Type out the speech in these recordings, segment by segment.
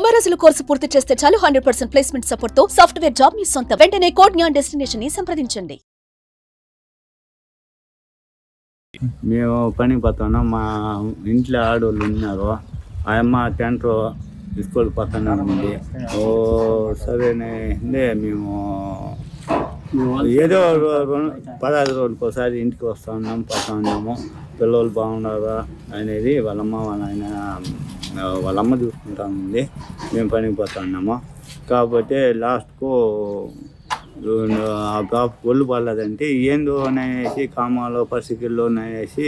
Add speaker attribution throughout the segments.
Speaker 1: సమరసులు course పూర్తి చేస్తే చాలు హండ్రెడ్ పర్సెంట్ ప్లేస్మెంట్ సపోర్ట్తో సాఫ్ట్వేర్ జాబ్ మీ సొంత. వెంటనే కోడ్ జ్ఞాన్ డెస్టినేషన్ని సంప్రదించండి.
Speaker 2: మేము పనికి పోతున్నాం. మా ఇంట్లో ఆడవాళ్ళు ఉన్నారు. ఆ అమ్మ టెంటర్ స్కూల్ పక్కన ఉంది. ఓ సరేనే. మేము ఏదో పదహారు రోజులకి ఒకసారి ఇంటికి వస్తూ ఉన్నాం పోతా ఉన్నాము. పిల్లలు బాగున్నారా? అనేది వాళ్ళమ్మ వాళ్ళ ఆయన వాళ్ళ అమ్మ చూసుకుంటా ఉంది మేము పనికి పోతా ఉన్నాము కాబట్టి లాస్ట్కు ఆ పాప ఒళ్ళు పడలేదంటే ఏందో అనేసి కామాలో పరిస్థితుల్లో అనేసి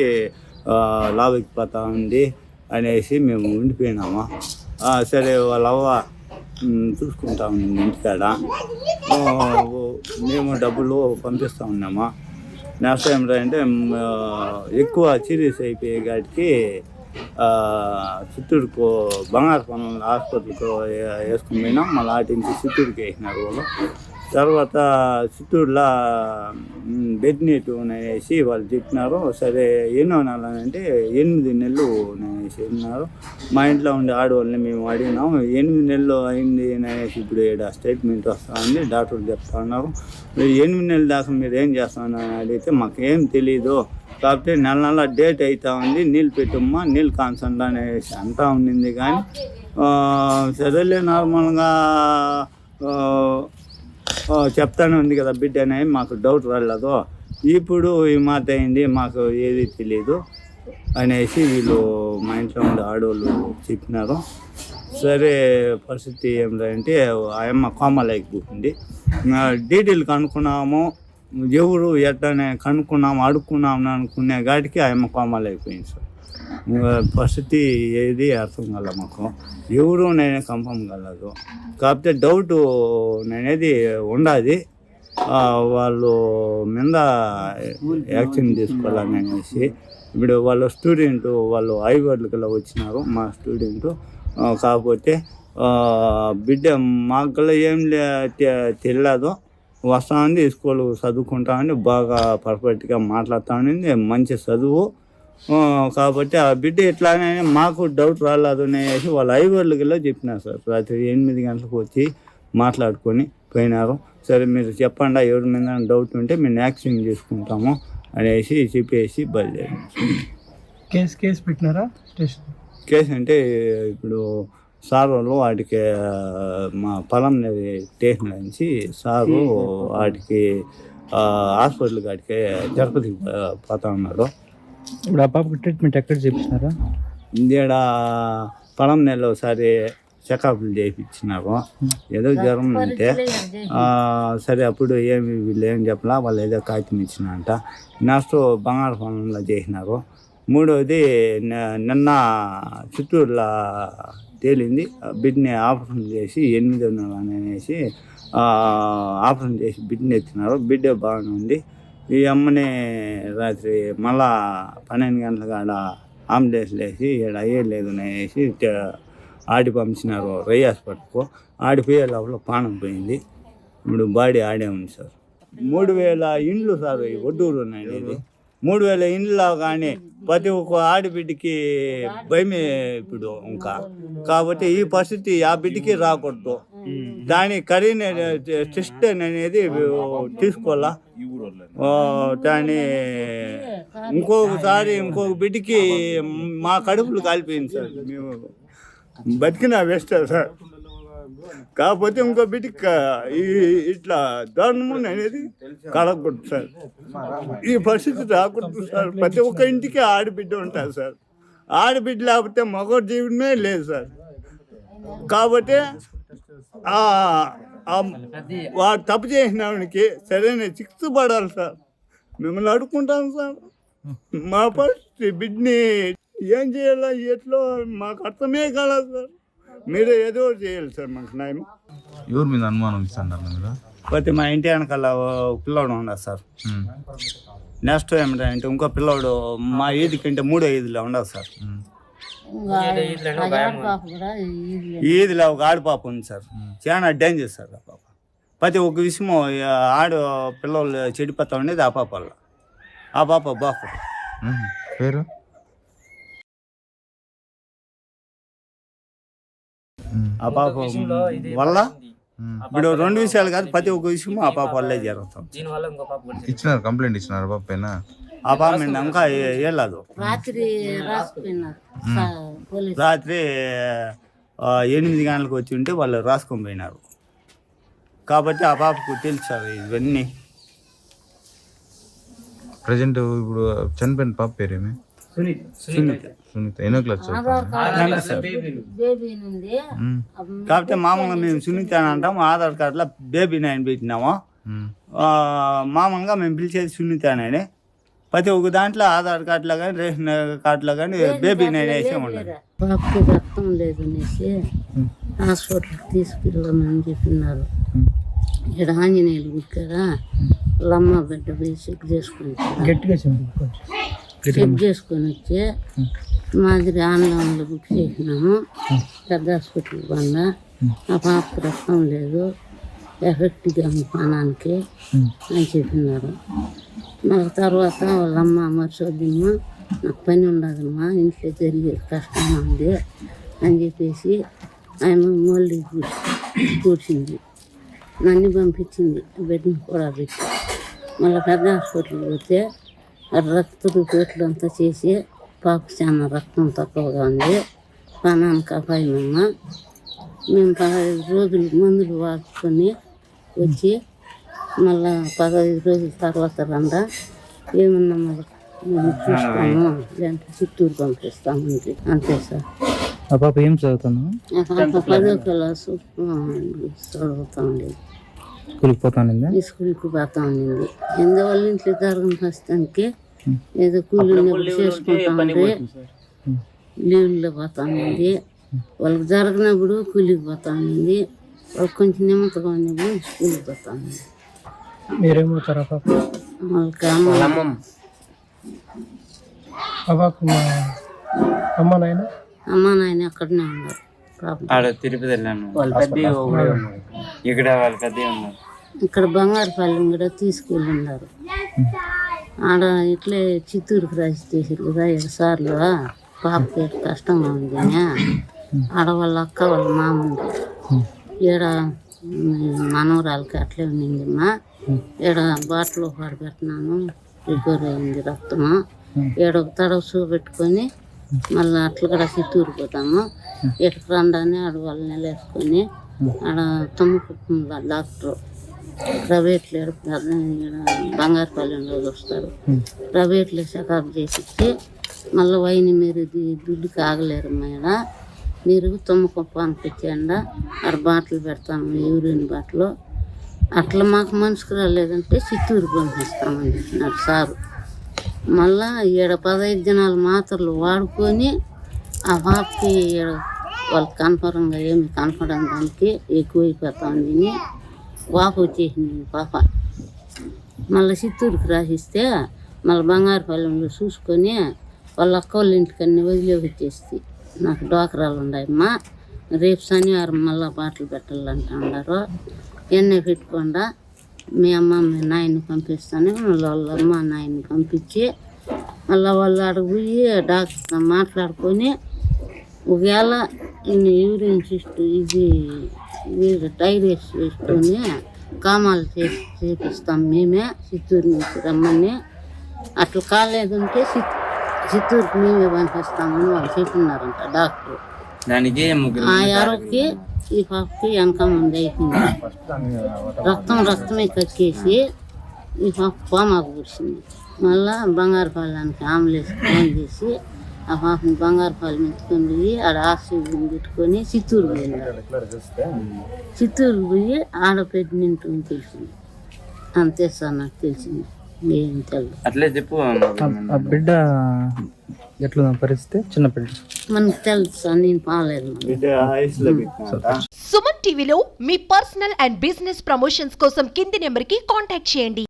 Speaker 2: లావెక్కిపోతా ఉంది అనేసి మేము ఉండిపోయినాము? సరే వాళ్ళ అవ్వ చూసుకుంటా ఉంది ఇంటికాడ మేము డబ్బులు పంపిస్తూ ఉన్నాము? నెక్స్ట్ టైం అంటే ఎక్కువ సీరియస్ అయిపోయే కాటికి చిత్తూరుకు బంగారు పనులు ఆసుపత్రికి వేసుకుని పోయినాం మళ్ళీ అటు నుంచి చిత్తూరుకి వేసినారు వాళ్ళు. తర్వాత చిత్తూరులో బెడ్నీట్ బెడ్ అనేసి వాళ్ళు చెప్పినారు. సరే ఎన్నో నెలలు అంటే ఎనిమిది నెలలు అనేసి అన్నారు మా ఇంట్లో ఉండే ఆడవాళ్ళని మేము అడిగినాం ఎనిమిది నెలలు అయింది అనేసి ఇప్పుడు ఇక్కడ స్టేట్మెంట్ వస్తా డాక్టర్లు చెప్తా ఉన్నారు "మీరు ఎనిమిది నెలల దాకా మీరు ఏం చేస్తామని అడిగితే మాకేం తెలియదు కాబట్టి నెల నెల డేట్ అవుతా ఉంది నీళ్ళు పెట్టమ్మా నీళ్ళు కాన్సంట్ అనేసి అంతా ఉండింది కానీ ఆ, సరేలే నార్మల్గా చెప్తానే ఉంది కదా బిడ్డ అనేది మాకు డౌట్ వెళ్ళదు ఇప్పుడు ఈ మాట అయింది మాకు ఏది తెలియదు అనేసి వీళ్ళు మా ఇంట్లో ఉండే ఆడవాళ్ళు చెప్పినారు. సరే పరిస్థితి ఏమిటంటే ఆ అమ్మ కోమలకి పోతుంది డీటెయిల్ కనుక్కున్నాము. ఎవరు ఎట్టనే కనుక్కున్నాము అడుక్కున్నాము అనుకునే గాటికి ఆయమ్మ అమ్మ కోమలు అయిపోయింది సార్. పరిస్థితి ఏది అర్థం కల మాకు. ఎవరు నేనే కన్ఫర్మ్ కలదు. కాకపోతే డౌట్ నేనేది ఉండాది. వాళ్ళు మీద యాక్షన్ తీసుకోవాలని అనేసి ఇప్పుడు వాళ్ళ స్టూడెంట్ వాళ్ళు ఐవర్లకల్లా వచ్చినారు మా స్టూడెంట్ కాకపోతే బిడ్డ మాకు ఏం తెలియదు వస్తా ఉంది స్కూల్ చదువుకుంటా ఉంది బాగా పర్ఫెక్ట్గా మాట్లాడుతూ ఉంది మంచి చదువు. కాబట్టి ఆ బిడ్డ ఇట్లానే మాకు డౌట్ రాలేదు అనేసి వాళ్ళ ఐవర్లకల్లా చెప్పినారు సార్. రాత్రి ఎనిమిది గంటలకు వచ్చి మాట్లాడుకొని పోయినారు. సరే మీరు చెప్పండి ఎవరి మీద డౌట్ ఉంటే మేము యాక్షన్ తీసుకుంటాము అనేసి చెప్పేసి బయలుదేరాం
Speaker 3: కేసు కేసు పెట్టినారా స్టేషన్?
Speaker 2: కేసు అంటే ఇప్పుడు సార్ వాళ్ళు వాటికి మా పొలం స్టేషన్ నుంచి సారు వాటికి హాస్పిటల్ కాడికి తిరుపతికి పోతా ఉన్నారు
Speaker 3: ఇప్పుడు ఆ పాపకి ట్రీట్మెంట్ ఎక్కడ చేపించినారా
Speaker 2: ఇందేడ పొలం నెల ఒకసారి చెకప్లు చేయించినారు ఏదో జ్వరం అంటే ఆ, సరే అప్పుడు ఏమి వీళ్ళు ఏం చెప్పలా వాళ్ళు ఏదో కాగితం ఇచ్చినంట నెక్స్ట్ బంగారు పొలంలో చేసినారు. మూడవది నిన్న చిత్తూరులో తేలింది. ఆ బిడ్డని ఆపరేషన్ చేసి ఎనిమిది నెలలు అనేసి ఆ, ఆపరేషన్ చేసి బిడ్డని ఎత్తినారు. బిడ్డ బాగానే ఉంది. ఈ అమ్మని రాత్రి మళ్ళా పన్నెండు గంటల కాడ ఆంబులెన్స్లు వేసి ఇక్కడ అయ్యేలేదు అనేసి ఆడి పంపించినారు రై హాస్పిటల్కు. ఆడిపోయే లోపల పానం పోయింది. ఇప్పుడు బాడీ ఆడే ఉంది సార్. మూడు వేల ఇండ్లు సార్ ఈ ఒడ్డూరు ఉన్నాయి ఇది. మూడు వేల ఇండ్లు కానీ ప్రతి ఒక్క ఆడబిడ్డకి భయమే ఇప్పుడు ఇంకా. కాబట్టి ఈ పరిస్థితి ఆ బిడ్డకి రాకూడదు. దాని కరీన టెస్ట్ అనేది తీసుకోవాలా? దాని ఇంకొకసారి ఇంకొక బిడ్డకి మా కడుపులు కాలిపోయింది సార్. మేము బతికిన వేస్ట్ సార్. కాకపోతే ఇంకో బిడ్డకి ఈ ఇట్లా దారుణం అనేది కలగకూడదు సార్. ఈ పరిస్థితి రాకూడదు సార్. ప్రతి ఒక్క ఇంటికి ఆడబిడ్డ ఉంటుంది సార్. ఆడబిడ్డ లేకపోతే మగ జీవనమే లేదు సార్. కాబట్టి వాడు తప్పు చేసిన వాడికి సరైన శిక్ష పడాలి సార్. మిమ్మల్ని అడుక్కుంటాం సార్. మా పరిస్థితి బిడ్డని ఏం చేయాలో ఎట్లో మాకు అర్థమే కాలేదు సార్. మీరే ఏదో చేయాలి సార్ మాకు న్యాయం.
Speaker 4: ఎవరి మీద అనుమానం ఇస్తున్నారు మీరు
Speaker 2: పోతే మా ఇంటి వెనకాల ఓ పిల్లోడు ఉండదు సార్. నెక్స్ట్ ఏమిటంటే ఇంకో పిల్లోడు మా ఈది కంటే మూడో ఈదిలో ఉండదు సార్. ఈదిలో ఒక ఆడపాప ఉంది. సార్. చాలా డేంజర్ సార్ ఆ పాప. ప్రతి ఒక్క విషయము ఆ ఆడు పిల్లలు చెడిపోతా ఉండేది ఆ పాప వల్ల. ఆ పాప బాపు.
Speaker 4: పేరు?
Speaker 2: ఆ పాప వల్ల? ఇప్పుడు రెండు విషయాలు కాదు ప్రతి ఒక్క విషయం ఆ పాప వల్లే
Speaker 5: పాప కూడా
Speaker 4: ఇచ్చినారు కంప్లైంట్ ఇచ్చినారు పాప పైన
Speaker 2: ఆ పాప మీద ఇంకా వెళ్ళదు
Speaker 6: రాత్రి రాసిపోయినారు సా- పోలీసు.
Speaker 2: రాత్రి ఆ, ఎనిమిది గంటలకు వచ్చి ఉంటే వాళ్ళు రాసుకొని పోయినారు. కాబట్టి ఆ పాపకు తెలుసు సార్ ఇవన్నీ.
Speaker 4: ప్రజెంట్ ఇప్పుడు చనిపోయిన పాప పేరేమి
Speaker 2: సునీత.
Speaker 4: సునీత. ఎన్నో క్లాస్ చదువుతుంది
Speaker 6: బేబీ నుండి.
Speaker 4: ఉమ్,
Speaker 2: కాబట్టి మామూలుగా మేము సునీత అని అంటాం ఆధార్ కార్డులో బేబీ నైన్ పెట్టినాము. ఆ, మామూలుగా మేము పిలిచేది సునీత అని. ప్రతి ఒక్క దాంట్లో ఆధార్ కార్డులో కానీ రేషన్ కార్డులో కానీ బేబీ నైన్ వేసే ఉండదు
Speaker 6: పాపకి రక్తం లేదు అనేసి హాస్పిటల్కి తీసుకెళ్ళమని చెప్పినారు. ఇక్కడ ఆంజనేయులు గుడికారా లమ్మ బిడ్డ పోయి చెక్ చేసుకొని చెక్ చేసుకొని వచ్చి మాదిరి ఆన్లైన్లో బుక్ చేసినాము. పెద్ద హాస్పిటల్ బంద ఆ పాపకు రక్తం లేదు. ఎఫెక్ట్గా ఉంది ప్రాణానికి అని చెప్పినారు. మళ్ళీ తర్వాత వాళ్ళమ్మ మర్చొద్దమ్మా నాకు పని ఉండదమ్మా ఇంట్లో జరిగే కష్టంగా ఉంది అని చెప్పేసి ఆమె మళ్ళీ కూర్చింది. నన్ను పంపించింది బెడ్ని కూడా పెట్టి. మళ్ళీ పెద్ద హాస్పిటల్కి పోతే రక్త రిపోర్ట్లు అంతా చేసి పాప చాలా రక్తం తక్కువగా ఉంది. ప్రాణానికి అపాయమమ్మా. మేము పదహైదు రోజులు మందులు వాడుకొని వచ్చి మళ్ళా పదహైదు రోజుల తర్వాత రండా ఏమన్నా మేము చూస్తాము? లేదంటే చిత్తూరు పంపిస్తామండి అంతే సార్.
Speaker 3: ఆ పాప ఏం చదువుతాను
Speaker 6: ఆ పాప పదో క్లాసు. ఆ, చదువుతా ఉండేది
Speaker 3: స్కూల్కి పోతానిందా
Speaker 6: ఈ స్కూల్కి పోతా ఉండింది ఎందువల్ల ఇంట్లో జరగని ప్రస్తుతానికి ఏదో కూలీలు చేసుకుంటా ఉంటే లీవ్లో పోతా ఉండింది వాళ్ళకి జరగనప్పుడు కూలికి పోతా ఉండింది వాళ్ళకి కొంచెం నిమ్మతగా ఉన్నప్పుడు స్కూల్కి పోతా ఉంది
Speaker 3: మీరేమవుతారా పాప.
Speaker 6: వాళ్ళకి అమ్మ.
Speaker 3: పాప నాయన?
Speaker 6: అమ్మ నాయన అక్కడనే ఉన్నారు. పాపం.
Speaker 7: ఆడ తిరుపతి వెళ్ళాను.
Speaker 5: వాళ్ళ పెద్ద
Speaker 7: ఇక్కడ వాళ్ళ పెద్ద ఉన్నారు.
Speaker 6: ఇక్కడ బంగారుపల్లి కూడా తీసుకెళ్ళి ఉన్నారు ఆడ ఇట్లే చిత్తూరుకి రాసి చేసారు కదా ఏడు సార్లు పాపకి కష్టంగా ఉంది. ఆడ వాళ్ళ అక్క వాళ్ళ మామ ఉంది ఈడ మనవరాలకి అట్లే ఉండిందమ్మా. ఈడ బాటిల్ ఒకటి పెట్టినాను రికవర్ అయింది రక్తము. ఈడ ఒక తడవ షూ పెట్టుకొని మళ్ళీ అట్లా కూడా చిత్తూరు పోతాము. ఇటు రండాన్ని ఆడ వాళ్ళని వేసుకొని ఆడ తుమ్మకుప్పంలో డాక్టర్ ప్రైవేట్లో బంగారుపల్లిలో వస్తారు. ప్రైవేట్లో చెకప్ చేసి మళ్ళీ వైన్ మీరు ఇది దుడ్డుకి ఆగలేరు మేడ మీరు తుమ్మకుప్పానికి వచ్చేయండి ఆడ బాటలు పెడతాము యూరిన్ బాటలు. అట్లా మాకు మనసుకు రాలేదంటే చిత్తూరు పంపిస్తామని చెప్పినారు సారు. మళ్ళా ఈడ పదహైదు దినాలు మాత్రలు వాడుకొని ఆ పాపకి ఈడ వాళ్ళకి కనపరంగా ఏమి కనపడని దానికి ఎక్కువైపోతా ఉంది వాపు వచ్చేసింది పాప. మళ్ళీ చిత్తూరుకి రాసిస్తే మళ్ళీ బంగారుపాలెంలో చూసుకొని వాళ్ళ అక్క వాళ్ళ ఇంటికన్నీ వదిలే వచ్చేసి నాకు డోకరాలు ఉన్నాయమ్మా రేపు శనివారం మళ్ళీ బాటలు పెట్టాలంట ఉన్నారు. ఎన్నే పెట్టుకుండా. మీ అమ్మ మీ నాయన్ని పంపిస్తాను. మళ్ళీ వాళ్ళ అమ్మ నాయన్ని పంపించి మళ్ళీ వాళ్ళు అక్కడికి పోయి డాక్టర్తో మాట్లాడుకొని ఒకవేళ ఇన్ని యూరిన్ సిస్ట్ ఇది ఇది టైరెస్ వేసుకొని కామాలు చేసి చేపిస్తాం మేమే. చిత్తూరు నుంచి రమ్మని. అట్లా కాలేదంటే చిత్తూరు చిత్తూరుకి మేమే పంపిస్తామని వాళ్ళు చెప్పినారంట డాక్టర్.
Speaker 7: దానికి
Speaker 6: ఆ ఎరకి ఈ పాపకి వెనక ముందు అయిపోయింది. రక్తం రక్తమే కక్కేసి ఈ పాప కోమాకు కూర్చుంది మళ్ళా బంగారుపాలెంకి ఆంబులెన్స్ ఫోన్ చేసి ఆ పాపని బంగారుపాలెం ఎత్తుకొని పోయి ఆడ ఆక్సిజన్ పెట్టుకొని చిత్తూరు పోయినారు చిత్తూరు పోయి ఆడ అని తెలిసింది. అంతే సార్ నాకు తెలిసింది.
Speaker 7: అట్లే చెప్పు
Speaker 3: ఆ బిడ్డ ఎట్లా పరిస్థితి? చిన్న బిడ్డ.
Speaker 6: మనకు తెలుసు నేను పాలేదు
Speaker 8: సుమన్ టీవీలో మీ పర్సనల్ అండ్ బిజినెస్ ప్రమోషన్స్ కోసం కింది నెంబర్కి కాంటాక్ట్ చేయండి.